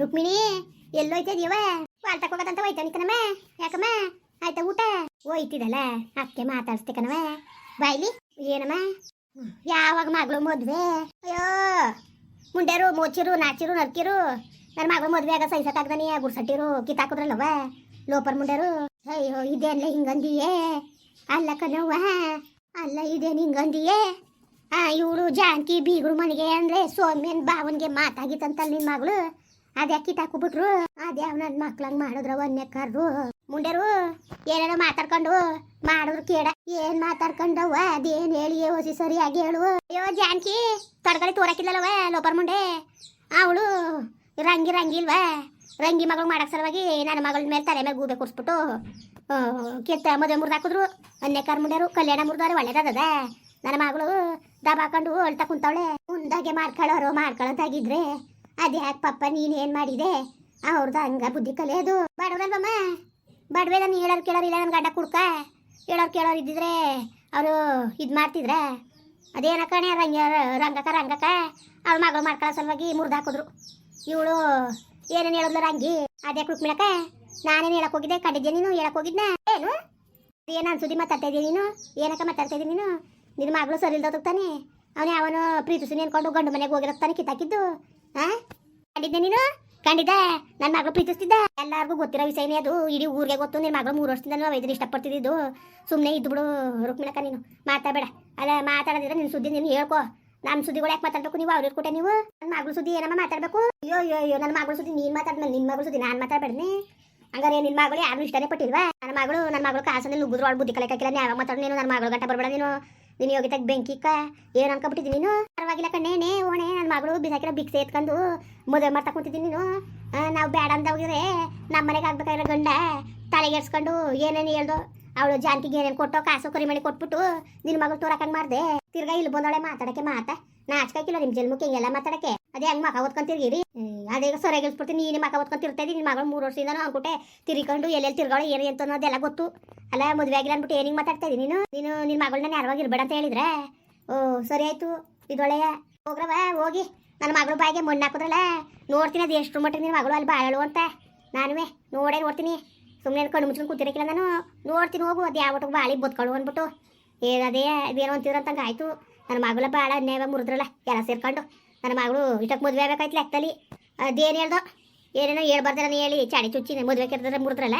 ರುಕ್ಮಿಣಿ ಎಲ್ಲೋಯ್ತಾ ಇದೀವ ಪಾಲ್ ತಕೋಬೇಕಂತ ಹೋಯ್ತಾನಿ ಕಣಮ್ಮ ಯಾಕಮ್ಮ? ಆಯ್ತಾ ಊಟ? ಹೋಯ್ತಿದಲ್ಲ. ಅಕ್ಕೆ ಮಾತಾಡ್ಸ್ತೆ ಕಣವ ಬಾಯ್ಲಿ ಏನಮ್ಮ? ಯಾವಾಗ ಮಗಳು ಮದ್ವೆ? ಅಯ್ಯೋ, ಮುಂಡೆರು, ಮೋಚಿರು, ನಾಚಿರು, ನರ್ಕಿರು. ನನ್ನ ಮಗಳು ಮದ್ವೆ ಆಗ ಸೈಸಕ್ಕಾಗ್ದಾನಿ ಗುಡ್ಸಟ್ಟಿರು ಕಿತ್ತಾಕುದ್ರಲ್ಲವ ಲೋಪರ್ ಮುಂಡೆರು. ಅಯ್ಯೋ ಇದೆಲ್ಲ ಹಿಂಗಂದಿಯೇ? ಅಲ್ಲ ಕಣವ್ವ, ಅಲ್ಲ ಇದೇನು ಹಿಂಗಂದಿಯೇ? ಇವಳು ಜಾನಕಿ ಬೀಗರು ಮನೆಗೆ ಅಂದ್ರೆ ಸೋಮ್ಯನ್ ಬಾವನ್ಗೆ ಮಾತಾಗಿತ್ತಂತ ನಿನ್ ಮಗಳು. ಅದ್ಯಾಕಿ ಕಿತ್ತಾಕ್ಬಿಟ್ರು ಅದ್ಯಾವ ನನ್ ಮಕ್ಳಂಗ್ ಮಾಡಿದ್ರ ಒನ್ನೆಕ್ಕಾರ್ರು ಮುಂಡೆರು ಏನೇನೋ ಮಾತಾಡ್ಕೊಂಡು ಮಾಡಿದ್ರು ಕೇಡ ಏನ್ ಮಾತಾಡ್ಕೊಂಡವ ಅದೇನ್ ಹೇಳಿ ಓಸಿ ಸರಿಯಾಗಿ ಹೇಳು. ಅಯ್ಯೋ ಜಾನಕಿ ತಡ್ಕಳಿ ತೋರಕಿಲ್ಲವ ಲೋಪರ್ ಮುಂಡೆ. ಅವಳು ರಂಗಿ ರಂಗಿ ಇಲ್ವಾ? ರಂಗಿ ಮಗಳು ಮಾಡಕ್ ಸಲುವಾಗಿ ನನ್ನ ಮಗಳ ಮೇಲೆ ತಲೆ ಮೇಲೆ ಗೂಬೆ ಕೂರಿಸ್ಬಿಟ್ಟು ಕೆತ್ತ ಮದುವೆ ಮುರ್ದು ಅನ್ನೆ ಮುಂಡ್ಯಾರು, ಕಲ್ಯಾಣ ಮುರಿದವ್ರೆ ಒಳ್ಳೇದದ ನನ್ನ ಮಗಳು ದಬಾಕೊಂಡು ಅಳ್ತಾ ಕುಂತವಳೆ. ಮುಂದಾಗೆ ಮಾಡ್ಕೊಳ್ಳೋರು ಮಾಡ್ಕೊಳ್ಳೋದಾಗಿದ್ರೆ ಅದ್ಯಾಕೆ ಪಪ್ಪ ಏನು ಮಾಡಿದೆ? ಅವ್ರದ್ದು ಹಂಗ ಬುದ್ಧಿ ಕಲಿಯೋದು ಬಡವ್ರಲ್ವಮ್ಮ ಬಡವೆ ನಾನು ಹೇಳೋರು ಕೇಳೋರು ಇಲ್ಲ ನನ್ನ ಗಡ್ಡ ಕುಡ್ಕ? ಹೇಳೋರು ಕೇಳೋರು ಇದ್ದಿದ್ರೆ ಅವರು ಇದು ಮಾಡ್ತಿದ್ರೆ? ಅದೇನ ಕಣೆ ರಂಗ ರಂಗಕ್ಕ ರಂಗಕ್ಕ ಅವ್ರ ಮಗಳು ಮಾಡ್ಕೊಳ್ಳೋ ಸಲುವಾಗಿ ಮುರ್ದು ಹಾಕಿದ್ರು. ಇವಳು ಏನೇನು ಹೇಳಿದ್ಲು ರಂಗಿ? ಅದೇ ಕುಕ್ಮಿಳಕ ನಾನೇನು ಹೇಳಕ್ ಹೋಗಿದ್ದೆ? ಕಂಡಿದ್ದೆ ನೀನು? ಹೇಳಕ್ ಹೋಗಿದ್ನ? ಏನು? ಏನು ಅನ್ಸುದಿ ಮಾತಾಡ್ತಾ ನೀನು? ಏನಕ್ಕ ಮಾತಾಡ್ತಾ ನೀನು? ನಿನ್ನ ಮಗಳು ಸರಿ ಇಲ್ದೋದಕ್ಕೆ ತಾನೆ ಅವನು ಯಾವನು ಅನ್ಕೊಂಡು ನೆನ್ಕೊಂಡು ಗಂಡು ಮನೆಗೆ ಹೋಗಿರತ್ತಾನೆ ತಾನೆ ಕಿತ್ತಾಕಿದ್ದು. ಕಂಡಿದ್ದೆ ನೀನು? ಕಂಡಿದ್ದೆ? ನನ್ನ ಮಗಳು ಪ್ರೀತಿಸ್ತಿದ್ದ? ಎಲ್ಲರಿಗೂ ಗೊತ್ತಿರೋ ವಿಷಯನೇ ಅದು. ಇಡೀ ಊರಿಗೆ ಗೊತ್ತು. ನಿನ್ನ ಮಗಳು ಮೂರು ವರ್ಷದಿಂದ ನಾವು ಇದನ್ನ ಇಷ್ಟಪಡ್ತಿದ್ದು ಸುಮ್ಮನೆ ಇದ್ದು ಬಿಡು ರುಕ್ಮಿಣಕ್ಕ ನೀನು. ಮಾತಾಡಬೇಡ. ಅಲ್ಲ, ಮಾತಾಡೋದಿದ್ರೆ ನಿನ್ನ ಸುದ್ದಿ ನೀನು ಹೇಳ್ಕೊ. ನಮ್ಮ ಸುದ್ದಿಗಳು ಯಾಕೆ ಮಾತಾಡ್ಬೇಕು ನೀವು? ಅವ್ರಿಗೆ ಕೊಟ್ಟೆ ನೀವು? ನನ್ನ ಮಗಳು ಸುದ್ದಿ ಏನಮ್ಮ ಮಾತಾಡಬೇಕು? ಅಯ್ಯೋ ಅಯ್ಯೋ ಅಯ್ಯೋ ನನ್ನ ಮಗಳು ಸುದ್ದಿ ನೀನು ಮಾತಾಡ್ಮೇಲೆ ನಿನ್ನ ಮಗಳು ಸುದ್ದಿ ನಾನು ಮಾತಾಡಬೇಡಿ ಹಂಗಾರೆ ನಿನ್ನ ಮಗಳು ಯಾರು ಇಷ್ಟನೇ ಪಟ್ಟಿಲ್ವಾ? ನನ್ನ ಮಗಳು ನನ್ನ ಮಗಳು ಕಾಸಲ್ಲಿ ನುಗ್ಗಿದ್ರು ಅವಳು ಬುದ್ಧಿ ಕಲಿಕಾಕಿಲ್ಲ ನೀ ಯಾವಾಗ ಮಾತಾಡೋ ನೀನು ನನ್ನ ಮಗಳು ಗಂಟ ಬರಬೇಡ ನೀನು. ನೀನು ಯೋಗಿತಾಗ ಬೆಂಕಿಕ್ಕ ಏನು ಅನ್ಕೊಬಿಟ್ಟಿದ್ದೀನಿ ನೀನು? ಪರವಾಗಿಲ್ಲ ಕಣ್ಣೆ ನೇ, ಓಣೆ ನನ್ನ ಮಗಳು ಬಿಸಾಕಿರೋ ಬಿಕ್ಸೆ ಎತ್ಕೊಂಡು ಮದುವೆ ಮಾಡ್ತಾ ನೀನು. ನಾವು ಬೇಡ ಅಂತ ಹೋಗಿದ್ರೆ ನಮ್ಮ ಮನೆಗೆ ಆಗ್ಬೇಕಾಗಿರೋ ಗಂಡ ತಲೆಗೆಡ್ಸ್ಕೊಂಡು ಏನೇನು ಹೇಳ್ದು ಅವಳು ಜಾನಕಿಗೆ ಏನೇನು ಕೊಟ್ಟೋ ಕಾಸು ಕರಿಮಣಿ ಕೊಟ್ಬಿಟ್ಟು ನಿನ್ನ ಮಗಳು ತೋರಕಂಗೆ ಮಾಡ್ದೆ? ತಿರ್ಗಾ ಇಲ್ಲಿ ಬಂದೋಳೆ ಮಾತಾಡಕ್ಕೆ ಮಾತಾ. ನಾಚ್ಕಾಕಿಲ್ಲ ನಿಮ್ಮ ಜನ್ಮಕ್ಕೆ ಹಿಂಗೆಲ್ಲ ಮಾತಾಡಕ್ಕೆ. ಅದೇ ಹಂಗೆ ಮಕ ಓದ್ಕೊಂತಿರ್ಗಿರಿ ಅದೇ ಸರಿಯಾಗಿ ಇಳಿಸ್ಬಿಡ್ತೀನಿ ನೀನು ಮಕ ಓದ್ಕೊಂತಿರ್ತಾ ನಿನ್ನ ಮಗಳು ಮೂರು ವರ್ಷದಿಂದ ಅನ್ಕೊಟ್ಟೆ ತಿರ್ಕೊಂಡು ಎಲ್ಲೆಲ್ಲಿ ತಿರ್ಗಾಳು ಏನು ಅಂತ ಅನ್ನೋದೆಲ್ಲ ಗೊತ್ತು. ಅಲ್ಲ ಮದುವೆ ಆಗಿಲ್ಲ ಅನ್ಬಿಟ್ಟು ಏನಿಂಗ್ ಮಾತಾಡ್ತಾ ಇದೀನಿ ನೀನು? ನೀನು ನಿನ್ನ ಮಗಳನ್ನ ಯಾರವಾಗಿ ಇರ್ಬೇಡ ಅಂತ ಹೇಳಿದ್ರೆ? ಓ, ಸರಿ ಆಯ್ತು ಇದೊಳೆಯ ಹೋಗ್ರವ, ಹೋಗಿ. ನನ್ನ ಮಗಳು ಬಾಯಿಗೆ ಮಣ್ಣು ಹಾಕಿದ್ರಲ್ಲ, ನೋಡ್ತೀನಿ ಅದು ಎಷ್ಟು ಮಟ್ಟಿಗೆ ನಿನ್ನ ಮಗಳು ಅಲ್ಲಿ ಬಾಳಳು ಅಂತ. ನಾನುವೇ, ನೋಡೇ ನೋಡ್ತೀನಿ. ಸುಮ್ಮನೆ ಕಣ್ಣು ಮುಚ್ಕೊಂಡು ಕೂತಿರಕ್ಕಿಲ್ಲ ನಾನು. ನೋಡ್ತೀನಿ, ಹೋಗು, ಅದು ಯಾವ ಒಟ್ಟಿಗೆ ಬಾಳಿ ಬದುಕೊಳ್ಳು ಅಂದ್ಬಿಟ್ಟು. ಏನದೇ ಇದೇನೋ ಅಂತಿದ್ರಂತಂಗೆ ಆಯಿತು. ನನ್ನ ಮಗಳ ಬಾಳ ಅನ್ಯಾಯ ಮುರಿದ್ರಲ್ಲ, ಎಲ್ಲ ಸೇರ್ಕೊಂಡು. ನನ್ನ ಮಗಳು ಇಷ್ಟಕ್ಕೆ ಮದುವೆ ಆಗ್ಬೇಕಾಯ್ತು ಲೆಕ್ಕದಲ್ಲಿ ಅದೇನು ಹೇಳ್ದೋ? ಏನೇನೋ ಹೇಳ್ಬಾರ್ದು ನಾನು ಹೇಳಿ. ಚಾಡಿ ಚುಚ್ಚಿ ಮದುವೆ ಕೆರೆದ್ರೆ ಮುರಿದ್ರಲ್ಲ.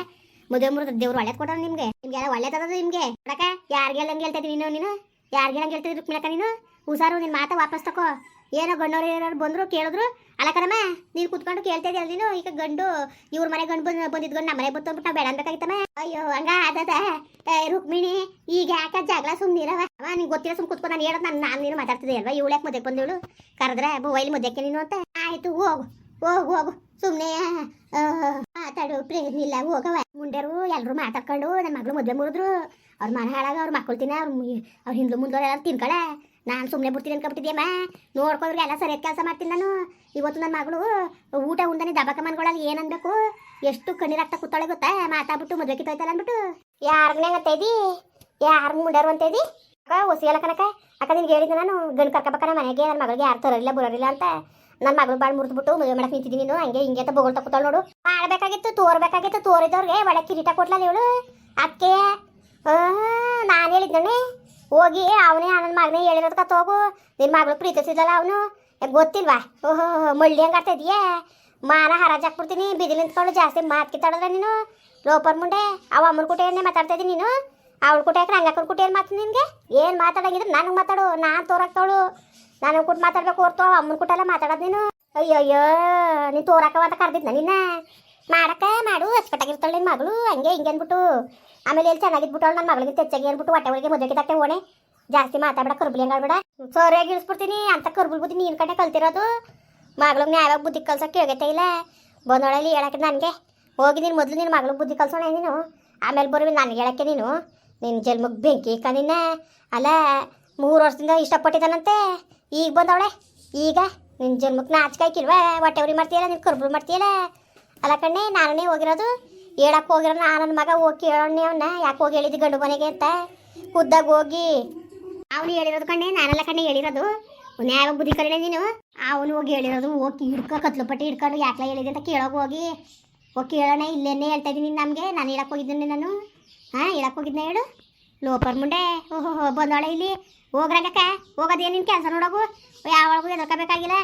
ಮದುವೆ ಮುರಿದ ದೇವ್ರು ಒಳ್ಳೇದು ಕೊಡೋಣ ನಿಮ್ಗೆ. ಎಲ್ಲ ಒಳ್ಳೇದದ ನಿಮ್ಗೆ. ಕೊಡಕ ಯಾರಿಗೆ ಹಂಗೆ ಹೇಳ್ತಿದ್ವಿ ನೀನು ನೀನು? ಯಾರಿಗೆ ಹಂಗೆ ರುಕ್ಮಿಣಕ ನೀನು? ಹುಷಾರು ನಿನ್ ಮಾತ ವಾಪಸ್ ತಕೋ. ಏನೋ ಗಂಡವ್ರು ಏನಾರು ಬಂದ್ರು ಕೇಳಿದ್ರು ಅಲ್ಲ ಕಣಮ್ಮ ನೀನು ಕುತ್ಕೊಂಡು ಕೇಳ್ತಾ ನೀನು? ಈಗ ಗಂಡು ಇವ್ರ ಮನೆ ಗಂಡು ಬಂದು ಬಂದಿದ್ ಗಂಡು ನಮ್ಮ ಮನೆ ಬಂತು ಅಂದ್ಬಿಟ್ಟು ನಾವು ಬೇಡ ಅಯ್ಯೋ ಹಂಗ ಅದದ ಏ, ರುಕ್ಮಿಣಿ ಈಗ ಯಾಕ ಜಗಳ ಸುಮ್ಮನಿರವ ಅವ ನಿಂಗೆ ಗೊತ್ತಿಲ್ಲ ಸುಮ್ ಕುತ್ಕೊಂಡು ನಾನು ಹೇಳೋದು ನಾನು ನಾನು ನೀನು ಮಾತಾಡ್ತಿದ್ದೆ ಅಲ್ವಾ? ಇವಳು ಯಾಕೆ ಮದ್ಯಕ್ಕೆ ಬಂದೇಳು ಕರೆದ್ರೆ ಮೊಬೈಲ್ ಮದ್ಯಕ್ಕೆ ನೀನು ಅಂತ? ಆಯ್ತು ಹೋಗು. ಹೋಗು ಹೋಗು ಸುಮ್ಮನೆ ಮಾತಾಡು, ಪ್ರೇಮ ಇಲ್ಲ ಹೋಗವ ಮುಂಡೆರು ಎಲ್ಲರೂ ಮಾತಾಡ್ಕೊಂಡು ನನ್ನ ಮಗಳು ಮದುವೆ ಮುರಿದ್ರು. ಅವ್ರ ಮನೆ ಹಾಳಾಗ, ಅವ್ರು ಮಕ್ಕಳು ತಿನ್ನ, ಅವ್ರ ಅವ್ರ ಹಿಂದ್ಲು ಮುಂದೆ ಎಲ್ಲ ತಿನ್ಕಳೆ. ನಾನು ಸುಮ್ಮನೆ ಬಿಡ್ತೀನಿ ಅನ್ಕೊಬಿಟ್ಟಿದ್ಯಮ್ಮ. ನೋಡ್ಕೊಂಡ್ರೆ ಎಲ್ಲ ಸರಿಯಾದ ಕೆಲಸ ಮಾಡ್ತೀನಿ ನಾನು. ಇವತ್ತು ನನ್ನ ಮಗಳು ಊಟ ಉಂಡನೆ ದಬಕ ಮನ್ಗಳಲ್ಲಿ ಏನು ಅನ್ಬೇಕು? ಎಷ್ಟು ಕಣ್ಣೀರಾಗ್ತಾ ಕೂತಾಳೆ ಗೊತ್ತಾ? ಮಾತಾಡ್ಬಿಟ್ಟು ಮದುವೆ ಕಿತ್ತೋಯ್ತಲ್ಲ ಅಂದ್ಬಿಟ್ಟು ಯಾರನ್ನೇ ಅಂತ ಇದಿ? ಯಾರು ಮುಂಡಾರು ಅಂತ ಇದಿ? ಅಕ್ಕ, ಒಸಿಯಲ್ಲ ಕನಕ ಅಕ್ಕ, ನಿನ್ಗೆ ಹೇಳಿದ್ದೆ ನಾನು, ಗಂಡು ಕರ್ಕಬೇಕಾ ಮನೆಗೆ ನನ್ನ ಮಗಳಿಗೆ ಯಾರು ತರಲಿಲ್ಲ ಬರೋರಿಲ್ಲ ಅಂತ. ನನ್ನ ಮಗಳು ಬಾಳ್ ಮುರಿದ್ಬಿಟ್ಟು ಮದುವೆ ಮಾಡಕ್ ನಿಂತಿದ್ದೀನಿ ನೀನು. ಹಂಗೆ ಹಿಂಗೆ ಅಂತ ಬೊಗಳ್ತಾ ಕೂತಾಳು ನೋಡು. ಮಾಡ್ಬೇಕಾಗಿತ್ತು ತೋರ್ಬೇಕಾಗಿತ್ತು, ತೋರಿದವ್ರಿಗೆ ಕಿರಿಟ ಕಿರೀಟ ಕೊಟ್ಲಲ್ಲ ಇವಳು. ಅಕ್ಕೆ ನಾನು ಹೇಳಿದ್ದಣ್ಣೆ ಹೋಗಿ ಅವನೇ ನನ್ನ ಮಗನೇ ಹೇಳಿರೋದಕ್ಕ ತೋಗು. ನಿನ್ನ ಮಗಳು ಪ್ರೀತಿಸಿದಲ್ಲ ಅವನು. ಗೊತ್ತಿಲ್ವಾ? ಓಹೋ, ಮಳ್ಳಿ ಹಂಗೆ ಆಡ್ತಾ ಇದೀಯಾ? ಮಾನ ಹರಾಜ್ ಹಾಕ್ಬಿಡ್ತೀನಿ ಬಿದಿಲು ನಿಂತ್ಕೊಂಡು ಜಾಸ್ತಿ ಮಾತು ಕಿತ್ತಾಡಿದ್ರೆ ನೀನು? ಲೋಪರ್ ಮುಂಡೆ. ಅವ ಅಮ್ಮನ ಕುಟೆಯನ್ನೇ ಮಾತಾಡ್ತಾ ನೀನು? ಅವಳ ಕುಟಿಯಾಕ ಕುಟೆ ಏನು ಮಾತು ನಿನಗೆ? ಏನು ಮಾತಾಡಂಗಿದ್ರೆ ನನಗೆ ಮಾತಾಡು. ನಾನು ತೋರಾಕ್ತಾವಳು ನಾನು ಕುಟ್ ಮಾತಾಡ್ಬೇಕು ಹೊರ್ತು ಅಮ್ಮನ ಕುಟೆಲ್ಲ ಮಾತಾಡೋದು ನೀನು. ಅಯ್ಯೋ ಅಯ್ಯೋ ನೀನು ಅಂತ ಕರ್ದಿದ್ನ ನಿನ್ನ? ಮಾಡಕ್ಕ ಮಾಡು, ಅಚ್ಚುಕಟ್ಟಾಗಿರ್ತಾಳೆ ನಿನ್ನ ಮಗಳು. ಹಂಗೆ ಹಿಂಗೆ ಅಂದ್ಬಿಟ್ಟು. ಆಮೇಲೆ ಎಲ್ಲಿ ಚೆನ್ನಾಗಿದ್ಬಿಟ್ಟು ನನ್ನ ಮಗಳಿಗೆ ತೆಚ್ಚಾಗಿ ಅಂದ್ಬಿಟ್ಟು ಹೊಟ್ಟೆ ಒಳಗೆ ಮದುವೆ ತಟ್ಟೆ ಓಣೆ ಜಾಸ್ತಿ ಮಾತಾಡ್ಬೇಡ, ಕರ್ಬುಲಿ ಹಂಗಾಡ್ಬೇಡ ಸರಿಯಾಗಿ ಇಳಿಸ್ಬಿಡ್ತೀನಿ. ಅಂತ ಕರ್ಬುಲ್ ಬುದ್ಧಿ ನೀನು ಕಡೆ ಕಲ್ತಿರೋದು. ಮಗಳಿಗೆ ನ್ಯಾಯವಾಗಿ ಬುದ್ಧಿ ಕಲ್ಸಕ್ಕೆ ಹೋಗೈತೆ ಇಲ್ಲ. ಬಂದೊಳಲ್ಲಿ ಹೇಳಕ್ಕೆ ನನಗೆ. ಹೋಗಿ ನೀನು ಮೊದಲು ನಿನ್ನ ಮಗಳಿಗೆ ಬುದ್ಧಿ ಕಲ್ಸೋಣ ನೀನು. ಆಮೇಲೆ ಬರುವಿ ನನಗೆ ಹೇಳಕ್ಕೆ ನೀನು. ನಿನ್ನ ಜನ್ಮಕ್ಕೆ ಬೆಂಕಿ ಇಕ್ಕ ನಿನ್ನ ಅಲ್ಲ ಮೂರು ವರ್ಷದಿಂದ ಇಷ್ಟಪಟ್ಟಿದ್ದಾನಂತೆ. ಈಗ ಬಂದವಳೆ. ಈಗ ನಿನ್ನ ಜನ್ಮಕ್ಕೆ ನಾಚಿಕಾಯ್ಕಿಲ್ವಾ ಹೊಟ್ಟೆ ಉರಿ ಮಾಡ್ತೀಯಲ್ಲ ನಿನ್ನ ಕುರ್ಬುರು ಮಾಡ್ತೀಯಲ್ಲ? ಅಲ್ಲ ಕಣ್ಣೆ, ನಾನೇ ಹೋಗಿರೋದು. ಹೇಳಕ್ಕೆ ಹೋಗಿರೋ ನಾನು ನನ್ನ ಮಗ, ಹೋಗಿ ಕೇಳೋಣ ಅವನ್ನ ಯಾಕೆ ಹೋಗಿ ಹೇಳಿದ್ದು ಗಂಡು ಮನೆಗೆ ಅಂತ. ಖುದ್ದಾಗ ಹೋಗಿ. ಅವನು ಹೇಳಿರೋದು ಕಣ್ಣೆ, ನಾನೆಲ್ಲ ಕಣ್ಣೆ ಹೇಳಿರೋದು. ನ್ಯಾಯ ಬುದ್ಧಿ ಕರೀಣ ನೀನು. ಅವನು ಹೋಗಿ ಹೇಳಿರೋದು, ಹೋಗಿ ಹಿಡ್ಕೊ, ಕತ್ಲು ಪಟ್ಟಿ ಹಿಡ್ಕೊಂಡು ಯಾಕೆ ಹೇಳಿದೆ ಅಂತ ಕೇಳೋಕೆ ಹೋಗಿ. ಹೋಗಿ ಕೇಳೋಣ, ಇಲ್ಲೇನೇ ಹೇಳ್ತಾ ಇದ್ದೀನಿ ನಮಗೆ. ನಾನು ಹೇಳಕ್ಕೆ ಹೋಗಿದ್ದೀನಿ ನಾನು ಹಾಂ, ಹೇಳಕ್ಕೆ ಹೋಗಿದ್ದೆ ಹೇಳು. ಲೋಪರ್ ಮುಂಡೆ. ಓಹೋ ಬಂದೋಳೆ ಇಲ್ಲಿ. ಹೋಗ್ರಂಗಕ್ಕ ಹೋಗೋದೇ ನಿನ್ನ ಕೆಲಸ ನೋಡೋಗು? ಯಾವಾಗೂ ಎದರ್ಕೋಬೇಕಾಗಿಲ್ಲ.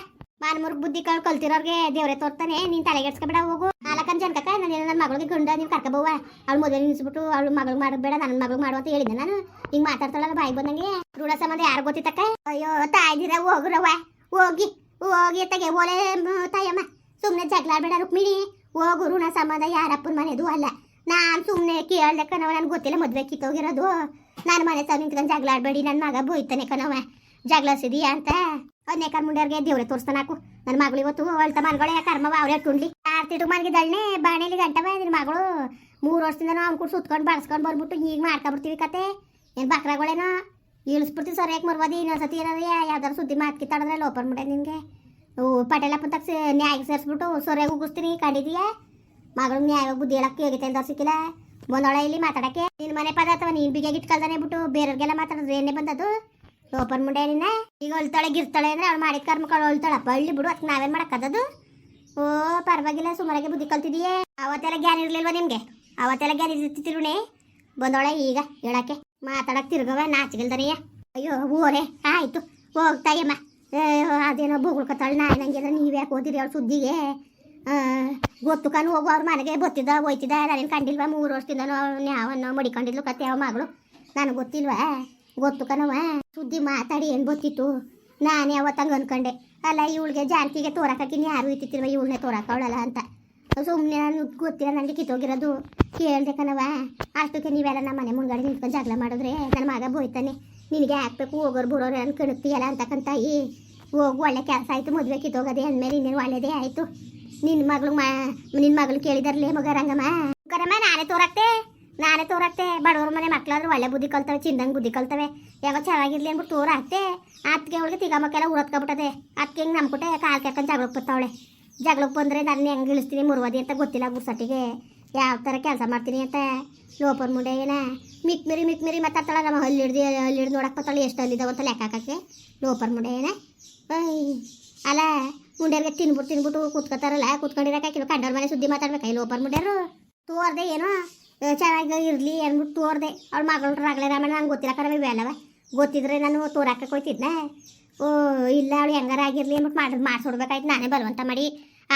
ಮಾನ್ಮೂರ್ಗ್ ಬುದ್ಧಿ ಕಳ್ ಕಲ್ತಿರೋರ್ಗೆ ದೇವ್ರೆ ತೋರ್ತಾನೆ. ನೀನ್ ತಲೆಗೆಡ್ಸ್ಕೊಬೇಡ ಹೋಗು. ನಾಲ್ಕನ್ ಜನಕಕ್ಕ, ನಾನು ನನ್ನ ಮಗಳಿಗೆ ಗಂಡ ನೀವು ಕರ್ಕೊಬೋವ ಅವ್ಳು ಮದುವೆ ನಿಲ್ಸ್ಬಿಟ್ಟು ಅವ್ಳು ಮಗಳು ಮಾಡಬೇಡ ನನ್ನ ಮಗಳು ಮಾಡು ಅಂತ ಹೇಳಿದ್ದೆ ನಾನು. ಹಿಂಗ್ ಮಾತಾಡ್ತಾಳಲ್ಲ ಬಾಯಿ ಬಂದಂಗೆ. ರೂಢ ಸಂಬಂಧ ಯಾರು ಗೊತ್ತಿತ್ತಕ್ಕ? ಅಯ್ಯೋ, ತಾಯ್ದಿರ ಹೋಗ್ರವ ಹೋಗಿ ಹೋಗಿ ತಗೆ ಓಲೆ ತಾಯಮ್ಮ. ಸುಮ್ಮನೆ ಜಗಳಾಡ್ಬೇಡ ರುಕ್ಮಿಣಿ. ಹೋಗು ಋಣ ಸಂಬಂಧ ಯಾರಪ್ಪನ ಮನೆದು ಅಲ್ಲ. ನಾನು ಸುಮ್ಮನೆ ಕೇಳ್ದೆ ಕಣವ ನಾನು ಗೊತ್ತಿಲ್ಲ ಮದ್ವೆ ಕಿತ್ತೋಗಿರೋದು. ನಾನು ಮನೆ ತಾವ್ ನಿಂತ್ಕೊಂಡು ಜಗಳ ಆಡಬೇಡಿ ನನ್ನ ಮಗ ಬೋಯ್ತಾನೆ ಕಣವ ಜಗಳ ಅಂತ. ಅಂತ ಕಣ್ ಮುಂಡ್ಯಾರ್ಗೆ ದೇವ್ರೆ ತೋರಿಸ್ತಾನಾಕು ನನ್ನ ಮಗಳು ಇವತ್ತು ಅಳ್ತ ಮನ್ಗಳೇ ಕರ್ಮವ ತಿದು ಕುಂಡ್ಲಿ? ಆರ್ತಿಟ್ಟು ಮನ್ಗಿದ್ದಳ್ನೆ, ಬಾಣೇಲಿ ಗಂಟವ ನಿನ್ನ ಮಗಳು. ಮೂರು ವರ್ಷದಿಂದ ಅವ್ನು ಕೂಡ ಸುತ್ಕೊಂಡು ಬಳಸ್ಕೊಂಡು ಬಂದ್ಬಿಟ್ಟು ಈಗ ಮಾಡ್ಕೊಬಿಡ್ತೀವಿ ಕತೆ. ಏನು ಬಕ್ರಗಳೇನೋ? ಇಳಿಸ್ಬಿಡ್ತೀವಿ ಸರಿಯಾಗಿ ಮರ್ವಾದಿ? ಇನ್ನೊಂದ್ಸತಿ ಇರೋದು ಯಾವ್ದಾರು ಸುದ್ದಿ ಮಾತು ಕಿತ್ತಾಡಿದ್ರೆ ಲೋಪರ್ ಮುಡೆ ನಿನಗೆ. ಓ, ಪಟೇಲಪ್ಪನ ತಗ್ಸಿ ನ್ಯಾಯ ಸೇರಿಸ್ಬಿಟ್ಟು ಸೊರೆಗೆ ಉಗಿಸ್ತೀನಿ, ಕಂಡಿದೀಯಾ? ಮಗಳು ನ್ಯಾಯ ಬುದ್ಧಿ ಹೇಳಕ್ಕೆ ಹೋಗಿತ್ತೆ ಅಂತ ಸಿಕ್ಕಿಲ್ಲ ಬಂದೊಳ ಇಲ್ಲಿ ಮಾತಾಡಕ್ಕೆ ನಿನ್ನ ಮನೆ ಪದ ಅಥವಾ ನೀನು ಬಿಗಿಯಾಗಿ ಇಟ್ಕಲ್ದಾನೆ ಬಿಟ್ಟು ಬೇರೆಯವ್ರಿಗೆಲ್ಲ ಮಾತಾಡಿದ್ರೆ ಏನೇ ಬಂದದ್ದು? ಓಪನ್ ಮುಂಡೆ ನಿನ್ನ? ಈಗ ಹೊಲ್ತಾಳೆ, ಗಿರ್ತಾಳೆ ಅಂದ್ರೆ ಅವ್ಳು ಮಾಡಿದ ಕರ್ಮಗಳು ಹೊಲ್ತಾಳಪ್ಪ. ಹಳ್ಳಿ ಬಿಡು, ಅದಕ್ಕೆ ನಾವೇನು ಮಾಡಕ್ಕದದು ಓ, ಪರವಾಗಿಲ್ಲ ಸುಮಾರಾಗಿ ಬುದ್ಧಿ ಕಲ್ತಿದೀಯೇ. ಅವತ್ತೆಲ್ಲ ಜ್ಞಾನ ಇರಲಿಲ್ವ ನಿಮ್ಗೆ? ಅವತ್ತೆಲ್ಲ ಜ್ಞಾನ ಇರ್ತಿರುಣೆ ಬಂದೋಳೆ, ಈಗ ಹೇಳಕ್ಕೆ. ಮಾತಾಡಕ್ಕೆ ತಿರ್ಗವ ನಾಚಿಗಿಲ್ದನೆಯ ಅಯ್ಯೋ ಓರೆ ಆಯಿತು. ಹೋಗ್ತಾಯಮ್ಮ ಅದೇನೋ ಬೊಗಳ್ಕೊತಾಳೆ ನಾಯಿ ನಂಗೆ ನೀವ್ಯಾಕೆ ನೀವು ಯಾಕೆ ಓದಿರಿ ಅವ್ಳು ಸುದ್ದಿಗೆ? ಗೊತ್ತು ಕಾನು ಹೋಗು, ಅವ್ರ ಮನೆಗೆ ಬತ್ತಿದ್ದ ಹೋಯ್ತಿದ್ದ ನಾನೇನು ಕಂಡಿಲ್ವಾ? ಮೂರು ವರ್ಷದಿಂದ ಯಾವನ್ನೋ ಮಡಿಕೊಂಡಿದ್ಲು ಕತ್ತೆ ಯಾವ ಮಗಳು. ನನಗೆ ಗೊತ್ತಿಲ್ವಾ? ಗೊತ್ತು ಕಣವ ಸುದ್ದಿ ಮಾತಾಡಿ ಏನು ಗೊತ್ತಿತ್ತು? ನಾನು ಯಾವತ್ತಂಗೆ ಅನ್ಕೊಂಡೆ. ಅಲ್ಲ, ಇವಳಿಗೆ ಜಾನಕಿಗೆ ತೋರಕ್ಕಿನ್ನ ಯಾರು ಇತ್ತಿತ್ತಿಲ್ವ ಇವಳನ್ನೇ ತೋರಕ್ಕವಳಲ್ಲ ಅಂತ. ಸುಮ್ಮನೆ ನಾನು ಗೊತ್ತಿಲ್ಲ ನನಗೆ ಕಿತ್ತೋಗಿರೋದು. ಕೇಳಿದೆ ಕಣವ ಅಷ್ಟಕ್ಕೆ ನೀವೆಲ್ಲ ನಮ್ಮ ಮನೆ ಮುಂದೆ ನಿಂತ್ಕೊಂಡು ಜಗಳ ಮಾಡಿದ್ರೆ ನನ್ನ ಮಗ ಬೋಯ್ತಾನೆ. ನಿನಗೆ ಹಾಕ್ಬೇಕು ಹೋಗೋರು ಬಿಡೋರು ಅಂತ ಕಣಕ್ತಿಯಲ್ಲ ಅಂತಕ್ಕಂತಾಯಿ. ಹೋಗು, ಒಳ್ಳೆ ಕೆಲಸ ಆಯಿತು, ಮದುವೆ ಕಿತ್ತೋಗೋದೆ ಅಂದಮೇಲೆ ಇನ್ನೇನು ಒಳ್ಳೆಯದೇ ಆಯಿತು. ನಿನ್ನ ಮಗಳು ಮಾ ನಿನ್ನ ಮಗಳು ಕೇಳಿದಾರ್ಲೇ ಮಗ ರಂಗಮ್ಮ. ಕರಮ್ಮ ನಾನೇ ತೋರಾಕ್ತೆ ನಾನೇ ತೋರಾಕ್ತೆ ಬಡವ್ರ ಮನೆ ಮಕ್ಕಳಾದ್ರೂ ಒಳ್ಳೆ ಬುದ್ಧಿ ಕಲ್ತವೆ, ಚಿಂದಂಗೆ ಬುದ್ಧಿ ಕಲ್ತವೆ. ಯಾವಾಗ ಚೆನ್ನಾಗಿರ್ಲಿ ಅಂದ್ಬಿಟ್ಟು ತೋರ ಹಾಕ್ತೆ ಅದಕ್ಕೆ ಅವಳಿಗೆ ತಿಗ ಮಕ್ಕೆಲ್ಲ ಉರತ್ಕೊಬಿಟ್ಟದೆ. ಅದಕ್ಕೆ ಹಿಂಗೆ ನಂಬ್ಬಿಟ್ಟೆ ಕಾಲು ಕೆರ್ಕೊಂಡು ಜಗಳಕ್ಕೆ ಬರ್ತಾವಳೆ. ಜಗಳಕ್ಕೆ ಬಂದರೆ ನಾನು ಹೆಂಗೆ ಇಳಿಸ್ತೀನಿ, ಮುರುವದಿ ಅಂತ ಗೊತ್ತಿಲ್ಲ ಗುರ್ಸಟ್ಟಿಗೆ ಯಾವ ಥರ ಕೆಲಸ ಮಾಡ್ತೀನಿ ಅಂತ. ಲೋಪರ್ ಮುಂಡೆ ಏನ? ಮಿಕ್ ಮಿರಿ ಮಿಕ್ ಮಿರಿ ಮಾತಾಡ್ತಾಳ ನಮ್ಮ ಹಲ್ಲಿ ಹಿಡ್ದು ಹಲ್ಲಿ ಹಿಡ್ದು ನೋಡಕ್ಕೆ ಬತ್ತಾಳೆ ಎಷ್ಟು ಹಲ್ಲಿದಾವ ಅಂತ ಲೆಕ್ಕ ಹಾಕಕ್ಕೆ. ಲೋಪರ್ ಮುಂಡೆ ಏನ? ಅಲ್ಲ ಮುಂಡ್ಯಾರ್ಗೆ ತಿನ್ಬಿಟ್ಟು ತಿನ್ಬಿಟ್ಟು ಕೂತ್ಕೊತಾರಲ್ಲ ಕೂತ್ಕೊಂಡಿರಕ್ಕೆ ಕೆಲವು ಕಂಡವ್ರ ಮನೆ ಸುದ್ದಿ ಮಾತಾಡ್ಬೇಕು ಇಲ್ಲಿ ಒಬ್ಬರು ಮುಂಡ್ಯಾರು. ತೋರ್ದೆ ಏನೋ ಚೆನ್ನಾಗಿ ಇರಲಿ ಅಂದ್ಬಿಟ್ಟು ತೋರ್ದೆ. ಅವ್ಳು ಮಗಳು ರಾಗಲೇ ರಾಮಣ್ಣ, ನಂಗೆ ಗೊತ್ತಿಲ್ಲ ಕರವೇ ಬೇಲವ ಗೊತ್ತಿದ್ರೆ ನಾನು ತೋರಾಕಕ್ಕೆ ಹೋಯ್ತಿದ್ನ. ಓ, ಇಲ್ಲ, ಅವಳು ಹೆಂಗಾರ ಆಗಿರಲಿ ಅಂದ್ಬಿಟ್ಟು ಮಾಡಿ ಮಾಡಿಸ್ಬಿಡ್ಬೇಕಾಯ್ತು ನಾನೇ ಬಲವಂತ ಮಾಡಿ.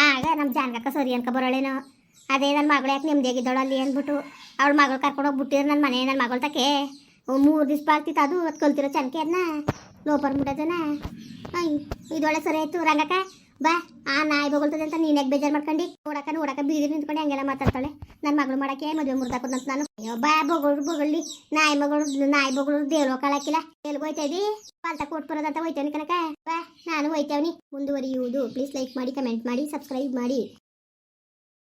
ಆಗ ನಮ್ಮ ಜಾನಕಕ್ಕ ಸರಿ ಅನ್ಕೊ ಬರೋಳೇನೋ. ಅದೇ ನನ್ನ ಮಗಳು ಯಾಕೆ ನೆಮ್ಮದಿಯಾಗಿದ್ದವಳು ಅಲ್ಲಿ ಅಂದ್ಬಿಟ್ಟು ಅವಳ ಮಗಳು ಕರ್ಕೊಂಡು ಬಿಟ್ಟಿದ್ರು ನನ್ನ ಮನೆ ನನ್ನ ಮಗಳ ತಕ್ಕೆ. ಮೂರು ದಿವಸ ಬಾಳ್ತಿತ್ತು ಅದು ಅದು ಕಲ್ತಿರೋ ಚನಕೆ ಅದನ್ನ ಲೋಪರ್ ಮುಟ್ಟದನ್ನ ಐ ಇದೊಳೆ ಸರಿ ಆಯಿತು, ರಂಗಕ್ಕ. ಬಾ, ಆ ನಾಯಿ ಬಗಳ್ತದೆ ಅಂತ ನೀನ್ ಯಾಕೆ ಬೇಜಾರು ಮಾಡ್ಕೊಂಡು? ನೋಡಕ ನೋಡಕ ಬೀದಿ ನಿಂತ್ಕೊಂಡು, ಹಂಗೆಲ್ಲ ಮಾತಾಡ್ತಾಳೆ. ನನ್ನ ಮಗಳು ಮಾಡಕ್ಕೆ ಮದುವೆ ಮುರ್ದಾಕೊಂಡಂತ ನಾನು ಅಯ್ಯೋ, ಬಾ ಬಗಳು ಬಗಳಿ ನಾಯಿ ಮಗಳು, ನಾಯಿ ಬಗಳು ದೇವ್ರ ಕಳಕಿಲ್ಲ ಎಲ್ಗೆ ಹೋಯ್ತಾ ಇದ್ದಿ ಪಾಲ್ತ ಕೊಟ್ಟು ಬರೋದಂತ ಹೋಯ್ತೇನೆ ಕನಕ. ಬಾ, ನಾನು ಹೋಯ್ತೇವನಿ. ಮುಂದುವರಿಯುವುದು. ಪ್ಲೀಸ್ ಲೈಕ್ ಮಾಡಿ ಕಮೆಂಟ್ ಮಾಡಿ ಸಬ್ಸ್ಕ್ರೈಬ್ ಮಾಡಿ.